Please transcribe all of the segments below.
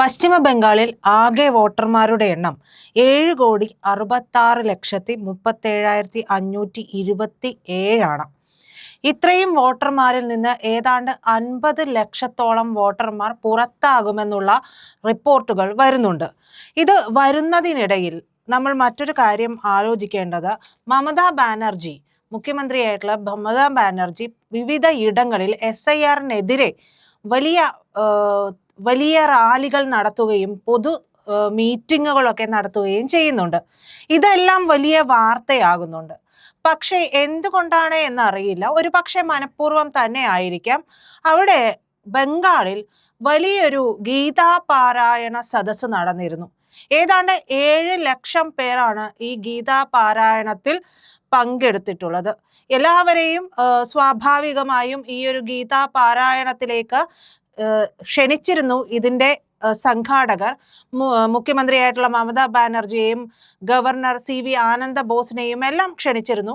പശ്ചിമ ബംഗാളിൽ ആകെ വോട്ടർമാരുടെ എണ്ണം ഏഴ് കോടി അറുപത്താറ് ലക്ഷത്തി മുപ്പത്തേഴായിരത്തി അഞ്ഞൂറ്റി ഇരുപത്തി ഏഴാണ് ഇത്രയും വോട്ടർമാരിൽ നിന്ന് ഏതാണ്ട് അൻപത് ലക്ഷത്തോളം വോട്ടർമാർ പുറത്താകുമെന്നുള്ള റിപ്പോർട്ടുകൾ വരുന്നുണ്ട്. ഇത് വരുന്നതിനിടയിൽ നമ്മൾ മറ്റൊരു കാര്യം ആലോചിക്കേണ്ടത്. മമതാ ബാനർജി മുഖ്യമന്ത്രിയായിട്ടുള്ള മമതാ ബാനർജി വിവിധ ഇടങ്ങളിൽ എസ് ഐ ആറിനെതിരെ വലിയ വലിയ റാലികൾ നടത്തുകയും പൊതു മീറ്റിങ്ങുകളൊക്കെ നടത്തുകയും ചെയ്യുന്നുണ്ട്. ഇതെല്ലാം വലിയ വാർത്തയാകുന്നുണ്ട്. പക്ഷേ എന്തുകൊണ്ടാണ് എന്നറിയില്ല. ഒരു പക്ഷേ മനഃപൂർവം തന്നെ ആയിരിക്കാം. അവിടെ ബംഗാളിൽ വലിയൊരു ഗീതാ പാരായണ സദസ് നടന്നിരുന്നു. ഏതാണ്ട് ഏഴ് ലക്ഷം പേരാണ് ഈ ഗീതാ പാരായണത്തിൽ പങ്കെടുത്തിട്ടുള്ളത്. എല്ലാവരെയും സ്വാഭാവികമായും ഈ ഒരു ഗീതാപാരായണത്തിലേക്ക് ആ, ക്ഷണിച്ചിരുന്നു ഇതിന്റെ സംഘാടകർ. മുഖ്യമന്ത്രിയായിട്ടുള്ള മമതാ ബാനർജിയെയും ഗവർണർ സി വി ആനന്ദ ബോസിനെയും എല്ലാം ക്ഷണിച്ചിരുന്നു.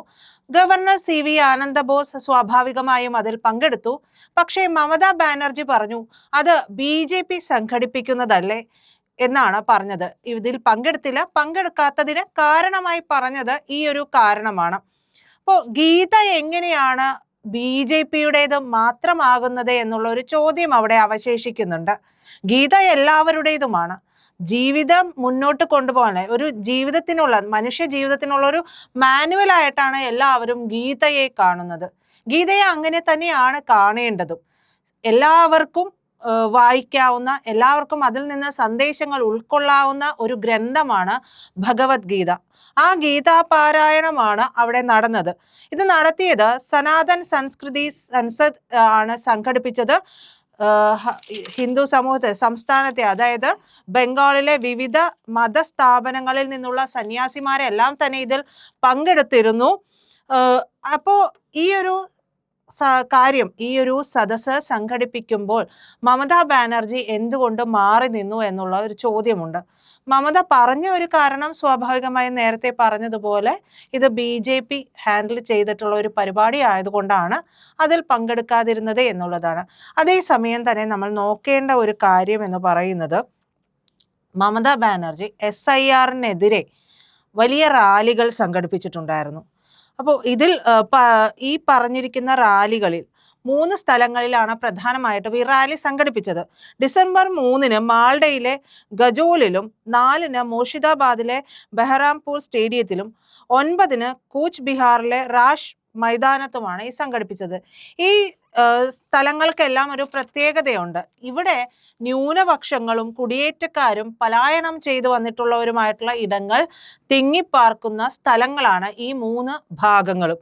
Governor C V Ananda Bose സ്വാഭാവികമായും അതിൽ പങ്കെടുത്തു. പക്ഷേ മമതാ ബാനർജി പറഞ്ഞു അത് ബി ജെ പി സംഘടിപ്പിക്കുന്നതല്ലേ? എന്നാണ് പറഞ്ഞത്. ഇതിൽ പങ്കെടുത്തില്ല. പങ്കെടുക്കാത്തതിന് കാരണമായി പറഞ്ഞത് ഈ ഒരു കാരണമാണ്. അപ്പോൾ ഗീത എങ്ങനെയാണ് ബി ജെ പിയുടേത് മാത്രമാകുന്നത് എന്നുള്ള ഒരു ചോദ്യം അവിടെ അവശേഷിക്കുന്നുണ്ട്. ഗീത എല്ലാവരുടേതുമാണ്. ജീവിതം മുന്നോട്ട് കൊണ്ടുപോകാൻ ഒരു ജീവിതത്തിനുള്ള മനുഷ്യ ജീവിതത്തിനുള്ള ഒരു മാനുവൽ ആയിട്ടാണ് എല്ലാവരും ഗീതയെ കാണുന്നത്. ഗീതയെ അങ്ങനെ തന്നെയാണ് കാണേണ്ടതും. എല്ലാവർക്കും വായിക്കാവുന്ന എല്ലാവർക്കും അതിൽ നിന്ന് സന്ദേശങ്ങൾ ഉൾക്കൊള്ളാവുന്ന ഒരു ഗ്രന്ഥമാണ് ഭഗവത്ഗീത. ആ ഗീതാ പാരായണമാണ് അവിടെ നടന്നത്. ഇത് നടത്തിയത് സനാതൻ സംസ്കൃതി സൻസദ് ആണ് സംഘടിപ്പിച്ചത്. ഹിന്ദു സമൂഹത്തെ സംസ്ഥാനത്തെ അതായത് ബംഗാളിലെ വിവിധ മതസ്ഥാപനങ്ങളിൽ നിന്നുള്ള സന്യാസിമാരെല്ലാം തന്നെ ഇതിൽ പങ്കെടുത്തിരുന്നു. അപ്പോൾ അപ്പോ ഈ ഒരു കാര്യം ഈ ഒരു സദസ്സ് സംഘടിപ്പിക്കുമ്പോൾ മമതാ ബാനർജി എന്തുകൊണ്ട് മാറി നിന്നു എന്നുള്ള ഒരു ചോദ്യമുണ്ട്. മമത പറഞ്ഞ ഒരു കാരണം സ്വാഭാവികമായും നേരത്തെ പറഞ്ഞതുപോലെ ഇത് ബി ജെ പി ഹാൻഡിൽ ചെയ്തിട്ടുള്ള ഒരു പരിപാടി ആയതുകൊണ്ടാണ് അതിൽ പങ്കെടുക്കാതിരുന്നത് എന്നുള്ളതാണ്. അതേസമയം തന്നെ നമ്മൾ നോക്കേണ്ട ഒരു കാര്യം എന്ന് പറയുന്നത് മമതാ ബാനർജി എസ് ഐ ആറിനെതിരെ വലിയ റാലികൾ സംഘടിപ്പിച്ചിട്ടുണ്ടായിരുന്നു. അപ്പോൾ ഇതിൽ ഈ പറഞ്ഞിരിക്കുന്ന റാലികളിൽ മൂന്ന് സ്ഥലങ്ങളിലാണ് പ്രധാനമായിട്ടും ഈ റാലി സംഘടിപ്പിച്ചത്. ഡിസംബർ മൂന്നിന് മാൾഡയിലെ ഗജോലിലും നാലിന് മുർഷിദാബാദിലെ ബെഹ്റാംപൂർ സ്റ്റേഡിയത്തിലും ഒൻപതിന് കൂച്ച് ബിഹാറിലെ റാഷ് മൈതാനത്തുമാണ് ഈ സംഘടിപ്പിച്ചത്. ഈ സ്ഥലങ്ങൾക്കെല്ലാം ഒരു പ്രത്യേകതയുണ്ട്. ഇവിടെ ന്യൂനപക്ഷങ്ങളും കുടിയേറ്റക്കാരും പലായനം ചെയ്തു വന്നിട്ടുള്ളവരുമായിട്ടുള്ള ഇടങ്ങൾ തിങ്ങിപ്പാർക്കുന്ന സ്ഥലങ്ങളാണ് ഈ മൂന്ന് ഭാഗങ്ങളും.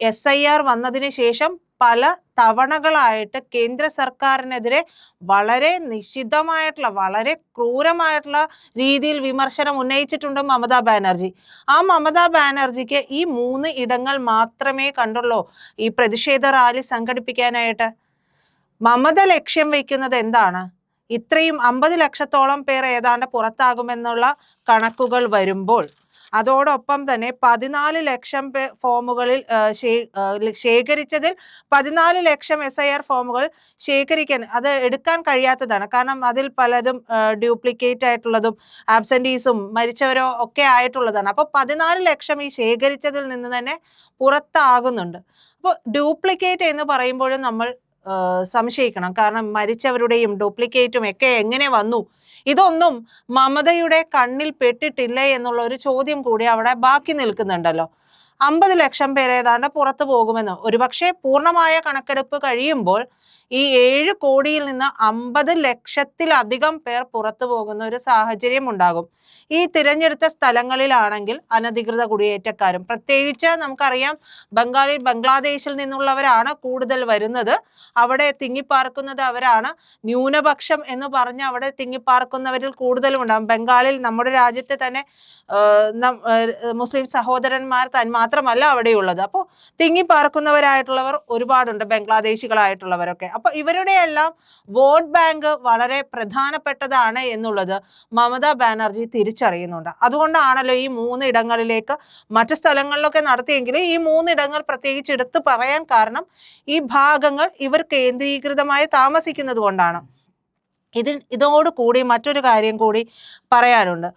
എസ് ഐ ആർ വന്നതിന് ശേഷം പല തവണകളായിട്ട് കേന്ദ്ര സർക്കാരിനെതിരെ വളരെ നിശിതമായിട്ടുള്ള വളരെ ക്രൂരമായിട്ടുള്ള രീതിയിൽ വിമർശനം ഉന്നയിച്ചിട്ടുണ്ട് മമതാ ബാനർജി. ആ മമതാ ബാനർജിക്ക് ഈ മൂന്ന് ഇടങ്ങൾ മാത്രമേ കണ്ടുള്ളൂ ഈ പ്രതിഷേധ റാലി സംഘടിപ്പിക്കാനായിട്ട്. മമത ലക്ഷ്യം വയ്ക്കുന്നത് എന്താണ്? ഇത്രയും അമ്പത് ലക്ഷത്തോളം പേർ ഏതാണ്ട് പുറത്താകുമെന്നുള്ള കണക്കുകൾ വരുമ്പോൾ അതോടൊപ്പം തന്നെ പതിനാല് ലക്ഷം ഫോമുകളിൽ ശേഖരിച്ചതിൽ പതിനാല് ലക്ഷം എസ് ഐ ആർ ഫോമുകൾ ശേഖരിക്കാൻ അത് എടുക്കാൻ കഴിയാത്തതാണ്. കാരണം അതിൽ പലതും ഡ്യൂപ്ലിക്കേറ്റ് ആയിട്ടുള്ളതും ആബ്സെന്റീസും മരിച്ചവരോ ഒക്കെ ആയിട്ടുള്ളതാണ്. അപ്പോൾ പതിനാല് ലക്ഷം ഈ ശേഖരിച്ചതിൽ നിന്ന് തന്നെ പുറത്താകുന്നുണ്ട്. അപ്പോൾ ഡ്യൂപ്ലിക്കേറ്റ് എന്ന് പറയുമ്പോഴും നമ്മൾ സംശയിക്കണം. കാരണം മരിച്ചവരുടെയും ഡ്യൂപ്ലിക്കേറ്റും ഒക്കെ എങ്ങനെ വന്നു? ഇതൊന്നും മമതയുടെ കണ്ണിൽ പെട്ടിട്ടില്ലേ എന്നുള്ള ഒരു ചോദ്യം കൂടി അവിടെ ബാക്കി നിൽക്കുന്നുണ്ടല്ലോ. അമ്പത് ലക്ഷം പേര് ഏതാണ്ട് പുറത്തു പോകുമെന്ന്. ഒരുപക്ഷെ പൂർണമായ കണക്കെടുപ്പ് കഴിയുമ്പോൾ ഈ ഏഴ് കോടിയിൽ നിന്ന് അമ്പത് ലക്ഷത്തിലധികം പേർ പുറത്തു പോകുന്ന ഒരു സാഹചര്യം ഉണ്ടാകും. ഈ തിരഞ്ഞെടുത്ത സ്ഥലങ്ങളിലാണെങ്കിൽ അനധികൃത കുടിയേറ്റക്കാരും പ്രത്യേകിച്ച് നമുക്കറിയാം ബംഗാളിൽ ബംഗ്ലാദേശിൽ നിന്നുള്ളവരാണ് കൂടുതൽ വരുന്നത്. അവിടെ തിങ്ങിപ്പാർക്കുന്നത് അവരാണ്. ന്യൂനപക്ഷം എന്ന് പറഞ്ഞ് അവിടെ തിങ്ങിപ്പാർക്കുന്നവരിൽ കൂടുതലും ഉണ്ടാകും. ബംഗാളിൽ നമ്മുടെ രാജ്യത്തെ തന്നെ മുസ്ലിം സഹോദരന്മാർ തൻ മാത്രമല്ല അവിടെയുള്ളത്. അപ്പോൾ തിങ്ങിപ്പാർക്കുന്നവരായിട്ടുള്ളവർ ഒരുപാടുണ്ട് ബംഗ്ലാദേശികളായിട്ടുള്ളവരൊക്കെ. അപ്പോൾ ഇവരുടെ എല്ലാം വോട്ട് ബാങ്ക് വളരെ പ്രധാനപ്പെട്ടതാണ് എന്നുള്ളത് മമതാ ബാനർജി തിരിച്ചറിയുന്നുണ്ട്. അതുകൊണ്ടാണല്ലോ ഈ മൂന്നിടങ്ങളിലേക്ക് മറ്റു സ്ഥലങ്ങളിലൊക്കെ നടത്തിയെങ്കിലും ഈ മൂന്നിടങ്ങൾ പ്രത്യേകിച്ച് എടുത്തു പറയാൻ കാരണം ഈ ഭാഗങ്ങൾ ഇവർ കേന്ദ്രീകൃതമായി താമസിക്കുന്നത് കൊണ്ടാണ്. ഇതിൽ ഇതോട് കൂടി മറ്റൊരു കാര്യം കൂടി പറയാനുണ്ട്.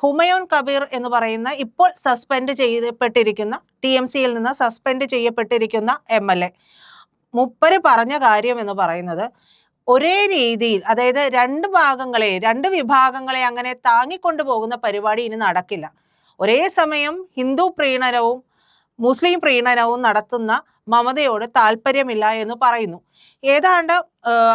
ഹുമയൂൺ കബീർ എന്ന് പറയുന്ന ഇപ്പോൾ സസ്പെൻഡ് ചെയ്യപ്പെട്ടിരിക്കുന്ന ടി എം സിയിൽ നിന്ന് സസ്പെൻഡ് ചെയ്യപ്പെട്ടിരിക്കുന്ന എം എൽ എ. മുപ്പര് പറഞ്ഞ കാര്യം എന്ന് പറയുന്നത് ഒരേ രീതിയിൽ അതായത് രണ്ട് ഭാഗങ്ങളെ രണ്ട് വിഭാഗങ്ങളെ അങ്ങനെ താങ്ങിക്കൊണ്ടു പോകുന്ന പരിപാടി ഇനി നടക്കില്ല. ഒരേ സമയം ഹിന്ദു പ്രീണനവും മുസ്ലിം പ്രീണനവും നടത്തുന്ന മമതയോട് താല്പര്യമില്ല എന്ന് പറയുന്നു. ഏതാണ്ട്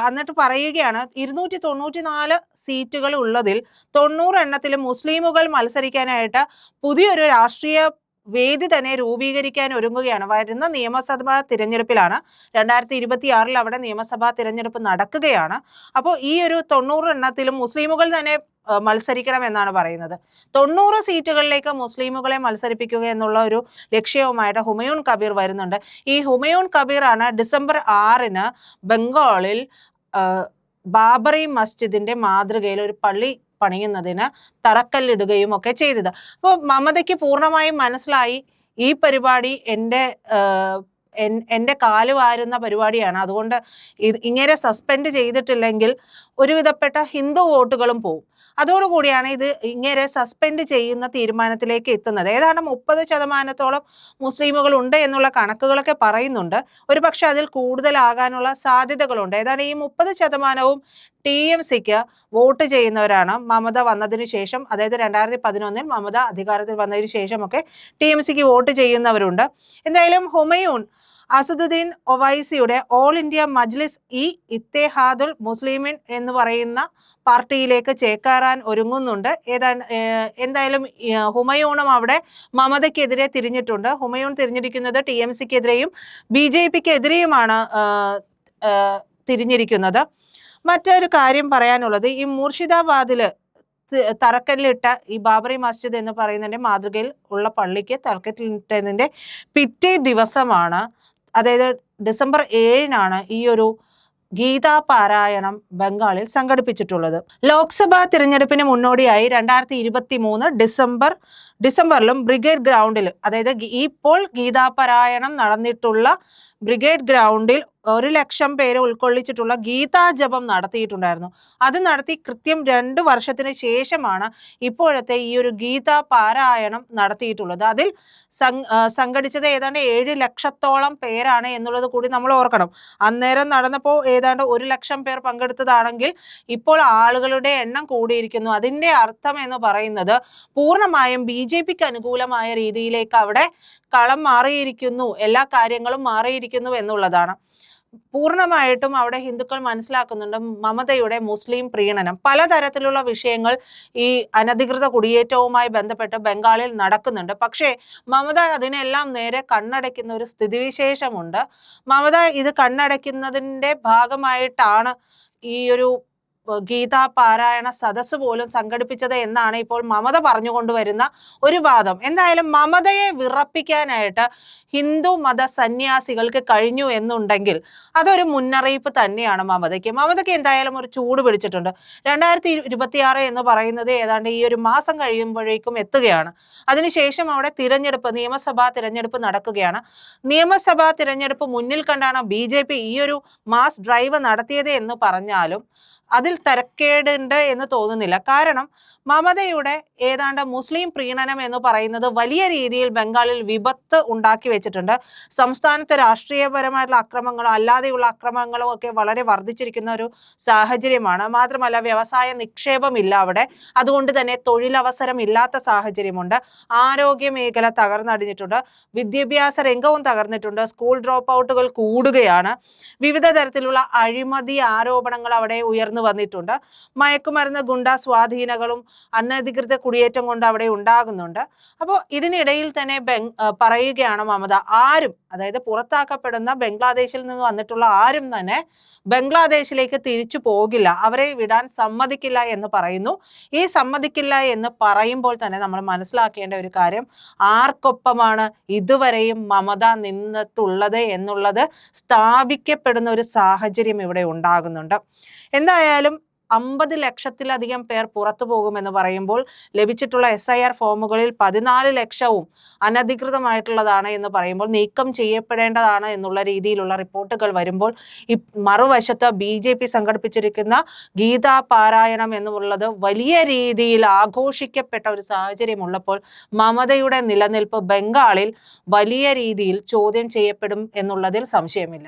എന്നിട്ട് പറയുകയാണ് ഇരുന്നൂറ്റി തൊണ്ണൂറ്റി നാല് സീറ്റുകൾ ഉള്ളതിൽ തൊണ്ണൂറ് എണ്ണത്തിൽ മുസ്ലിമുകൾ മത്സരിക്കാനായിട്ട് പുതിയൊരു രാഷ്ട്രീയ വേദി തന്നെ രൂപീകരിക്കാൻ ഒരുങ്ങുകയാണ്. വരുന്ന നിയമസഭാ തിരഞ്ഞെടുപ്പിലാണ് രണ്ടായിരത്തി ഇരുപത്തി ആറിൽ അവിടെ നിയമസഭാ തിരഞ്ഞെടുപ്പ് നടക്കുകയാണ്. അപ്പോൾ ഈ ഒരു തൊണ്ണൂറ് എണ്ണത്തിലും മുസ്ലിമുകൾ തന്നെ മത്സരിക്കണം എന്നാണ് പറയുന്നത്. തൊണ്ണൂറ് സീറ്റുകളിലേക്ക് മുസ്ലിമുകളെ മത്സരിപ്പിക്കുക എന്നുള്ള ഒരു ലക്ഷ്യവുമായിട്ട് ഹുമയൂൺ കബീർ വരുന്നുണ്ട്. ഈ ഹുമയൂൺ കബീറാണ് ഡിസംബർ ആറിന് ബംഗാളിൽ ബാബറി മസ്ജിദിന്റെ മാതൃകയിൽ ഒരു പള്ളി പണിയുന്നതിന് തറക്കല്ലിടുകയും ഒക്കെ ചെയ്തത്. അപ്പോൾ മമതയ്ക്ക് പൂർണമായും മനസ്സിലായി ഈ പരിപാടി എന്റെ എന്റെ കാൽ വാരുന്ന പരിപാടിയാണ്. അതുകൊണ്ട് ഇങ്ങനെ സസ്പെൻഡ് ചെയ്തിട്ടില്ലെങ്കിൽ ഒരുവിധപ്പെട്ട ഹിന്ദു വോട്ടുകളും പോവും. അതോടുകൂടിയാണ് ഇത് ഇങ്ങനെ സസ്പെൻഡ് ചെയ്യുന്ന തീരുമാനത്തിലേക്ക് എത്തുന്നത്. ഏതാണ്ട് മുപ്പത് ശതമാനത്തോളം മുസ്ലിമുകൾ ഉണ്ട് എന്നുള്ള കണക്കുകളൊക്കെ പറയുന്നുണ്ട്. ഒരു പക്ഷെ അതിൽ കൂടുതലാകാനുള്ള സാധ്യതകളുണ്ട്. ഏതാണ്ട് ഈ മുപ്പത് ശതമാനവും ടി എം സിക്ക് വോട്ട് ചെയ്യുന്നവരാണ് മമത വന്നതിന് ശേഷം അതായത് രണ്ടായിരത്തി പതിനൊന്നിൽ മമത അധികാരത്തിൽ വന്നതിന് ശേഷമൊക്കെ ടി എം സിക്ക് വോട്ട് ചെയ്യുന്നവരുണ്ട്. എന്തായാലും ഹുമയൂൺ അസദുദ്ദീൻ ഒവൈസിയുടെ ഓൾ ഇന്ത്യ മജ്ലിസ് ഇ ഇത്തേഹാദുൽ മുസ്ലിമിൻ എന്ന് പറയുന്ന പാർട്ടിയിലേക്ക് ചേക്കാറാൻ ഒരുങ്ങുന്നുണ്ട്. ഏതാണ്ട് എന്തായാലും ഹുമയൂണും അവിടെ മമതയ്ക്കെതിരെ തിരിഞ്ഞിട്ടുണ്ട്. ഹുമയൂൺ തിരിഞ്ഞിരിക്കുന്നത് ടി എം സിക്കെതിരെയും ബി ജെ പിക്കെതിരെയുമാണ് തിരിഞ്ഞിരിക്കുന്നത്. മറ്റൊരു കാര്യം പറയാനുള്ളത് ഈ മൂർഷിദാബാദിൽ തറക്കല്ലിട്ട ഈ ബാബറി മസ്ജിദ് എന്ന് പറയുന്നതിന്റെ മാതൃകയിൽ ഉള്ള പള്ളിക്ക് തറക്കല്ലിട്ടതിന്റെ പിറ്റേ ദിവസമാണ് അതായത് ഡിസംബർ ഏഴിനാണ് ഈ ഒരു ഗീതാ പാരായണം ബംഗാളിൽ സംഘടിപ്പിച്ചിട്ടുള്ളത്. ലോക്സഭാ തിരഞ്ഞെടുപ്പിന് മുന്നോടിയായി രണ്ടായിരത്തി ഇരുപത്തി മൂന്ന് ഡിസംബർ ഡിസംബറിലും ബ്രിഗേഡ് ഗ്രൗണ്ടിൽ അതായത് ഇപ്പോൾ ഗീതാ പാരായണം നടന്നിട്ടുള്ള ബ്രിഗേഡ് ഗ്രൗണ്ടിൽ ഒരു ലക്ഷം പേരെ ഉൾക്കൊള്ളിച്ചിട്ടുള്ള ഗീതാജപം നടത്തിയിട്ടുണ്ടായിരുന്നു. അത് നടത്തി കൃത്യം രണ്ട് വർഷത്തിന് ശേഷമാണ് ഇപ്പോഴത്തെ ഈ ഒരു ഗീതാ പാരായണം നടത്തിയിട്ടുള്ളത്. അതിൽ സംഘടിച്ചത് ഏതാണ്ട് ഏഴ് ലക്ഷത്തോളം പേരാണ് എന്നുള്ളത് കൂടി നമ്മൾ ഓർക്കണം. അന്നേരം നടന്നപ്പോൾ ഏതാണ്ട് ഒരു ലക്ഷം പേർ പങ്കെടുത്തതാണെങ്കിൽ ഇപ്പോൾ ആളുകളുടെ എണ്ണം കൂടിയിരിക്കുന്നു. അതിന്റെ അർത്ഥം എന്ന് പറയുന്നത് പൂർണമായും ബി ജെ പിക്ക് അനുകൂലമായ രീതിയിലേക്ക് അവിടെ കളം മാറിയിരിക്കുന്നു. എല്ലാ കാര്യങ്ങളും മാറിയിരിക്കുന്നു. എന്നുള്ളതാണ്. പൂർണമായിട്ടും അവിടെ ഹിന്ദുക്കൾ മനസ്സിലാക്കുന്നുണ്ട് മമതയുടെ മുസ്ലിം പ്രീണനം. പലതരത്തിലുള്ള വിഷയങ്ങൾ ഈ അനധികൃത കുടിയേറ്റവുമായി ബന്ധപ്പെട്ട് ബംഗാളിൽ നടക്കുന്നുണ്ട്. പക്ഷേ മമത അതിനെല്ലാം നേരെ കണ്ണടയ്ക്കുന്ന ഒരു സ്ഥിതിവിശേഷമുണ്ട്. മമത ഇത് കണ്ണടയ്ക്കുന്നതിന്റെ ഭാഗമായിട്ടാണ് ഈ ഒരു ഗീതാ പാരായണ സദസ് പോലും സംഘടിപ്പിച്ചത് എന്നാണ് ഇപ്പോൾ മമത പറഞ്ഞുകൊണ്ടുവരുന്ന ഒരു വാദം. എന്തായാലും മമതയെ വിറപ്പിക്കാനായിട്ട് ഹിന്ദു മത സന്യാസികൾക്ക് കഴിഞ്ഞു എന്നുണ്ടെങ്കിൽ അതൊരു മുന്നറിയിപ്പ് തന്നെയാണ് മമതയ്ക്ക്. മമതയ്ക്ക് എന്തായാലും ഒരു ചൂട് പിടിച്ചിട്ടുണ്ട്. രണ്ടായിരത്തി ഇരുപത്തിയാറ് എന്ന് പറയുന്നത് ഏതാണ്ട് ഈ ഒരു മാസം കഴിയുമ്പോഴേക്കും എത്തുകയാണ്. അതിനുശേഷം അവിടെ തിരഞ്ഞെടുപ്പ് നിയമസഭാ തിരഞ്ഞെടുപ്പ് നടക്കുകയാണ്. നിയമസഭാ തിരഞ്ഞെടുപ്പ് മുന്നിൽ കണ്ടാണ് ബി ഈ ഒരു മാസ് ഡ്രൈവ് നടത്തിയത് എന്ന് പറഞ്ഞാലും അതിൽ തരക്കേടുണ്ട് എന്ന് തോന്നുന്നില്ല. കാരണം മമതയുടെ ഏതാണ്ട് മുസ്ലിം പ്രീണനം എന്ന് പറയുന്നത് വലിയ രീതിയിൽ ബംഗാളിൽ വിപത്ത് ഉണ്ടാക്കി വെച്ചിട്ടുണ്ട്. സംസ്ഥാനത്ത് രാഷ്ട്രീയപരമായിട്ടുള്ള അക്രമങ്ങളും അല്ലാതെയുള്ള അക്രമങ്ങളും ഒക്കെ വളരെ വർദ്ധിച്ചിരിക്കുന്ന ഒരു സാഹചര്യമാണ്. മാത്രമല്ല വ്യവസായ നിക്ഷേപമില്ല അവിടെ. അതുകൊണ്ട് തന്നെ തൊഴിലവസരം ഇല്ലാത്ത സാഹചര്യമുണ്ട്. ആരോഗ്യ മേഖല തകർന്നടിഞ്ഞിട്ടുണ്ട്. വിദ്യാഭ്യാസ രംഗവും തകർന്നിട്ടുണ്ട്. സ്കൂൾ ഡ്രോപ്പ് ഔട്ടുകൾ കൂടുകയാണ്. വിവിധ തരത്തിലുള്ള അഴിമതി ആരോപണങ്ങൾ അവിടെ ഉയർന്നു വന്നിട്ടുണ്ട്. മയക്കുമരുന്ന് ഗുണ്ട സ്വാധീനങ്ങളും അനധികൃത കുടിയേറ്റം കൊണ്ട് അവിടെ ഉണ്ടാകുന്നുണ്ട്. അപ്പോൾ ഇതിനിടയിൽ തന്നെ പറയുകയാണ് മമത ആരും അതായത് പുറത്താക്കപ്പെടുന്ന ബംഗ്ലാദേശിൽ നിന്ന് വന്നിട്ടുള്ള ആരും തന്നെ ബംഗ്ലാദേശിലേക്ക് തിരിച്ചു പോകില്ല. അവരെ വിടാൻ സമ്മതിക്കില്ല എന്ന് പറയുന്നു. ഈ സമ്മതിക്കില്ല എന്ന് പറയുമ്പോൾ തന്നെ നമ്മൾ മനസ്സിലാക്കേണ്ട ഒരു കാര്യം ആർക്കൊപ്പമാണ് ഇതുവരെയും മമത നിന്നിട്ടുള്ളത് എന്നുള്ളത് സ്ഥാപിക്കപ്പെടുന്ന ഒരു സാഹചര്യം ഇവിടെ ഉണ്ടാകുന്നുണ്ട്. എന്തായാലും അമ്പത് ലക്ഷത്തിലധികം പേർ പുറത്തു പോകുമെന്ന് പറയുമ്പോൾ ലഭിച്ചിട്ടുള്ള എസ് ഐ ആർ ഫോമുകളിൽ പതിനാല് ലക്ഷവും അനധികൃതമായിട്ടുള്ളതാണ് എന്ന് പറയുമ്പോൾ നീക്കം ചെയ്യപ്പെടേണ്ടതാണ് എന്നുള്ള രീതിയിലുള്ള റിപ്പോർട്ടുകൾ വരുമ്പോൾ ഈ മറുവശത്ത് ബി ജെ പി സംഘടിപ്പിച്ചിരിക്കുന്ന ഗീതാ പാരായണം എന്നുള്ളത് വലിയ രീതിയിൽ ആഘോഷിക്കപ്പെട്ട ഒരു സാഹചര്യമുള്ളപ്പോൾ മമതയുടെ നിലനിൽപ്പ് ബംഗാളിൽ വലിയ രീതിയിൽ ചോദ്യം ചെയ്യപ്പെടും എന്നുള്ളതിൽ സംശയമില്ല.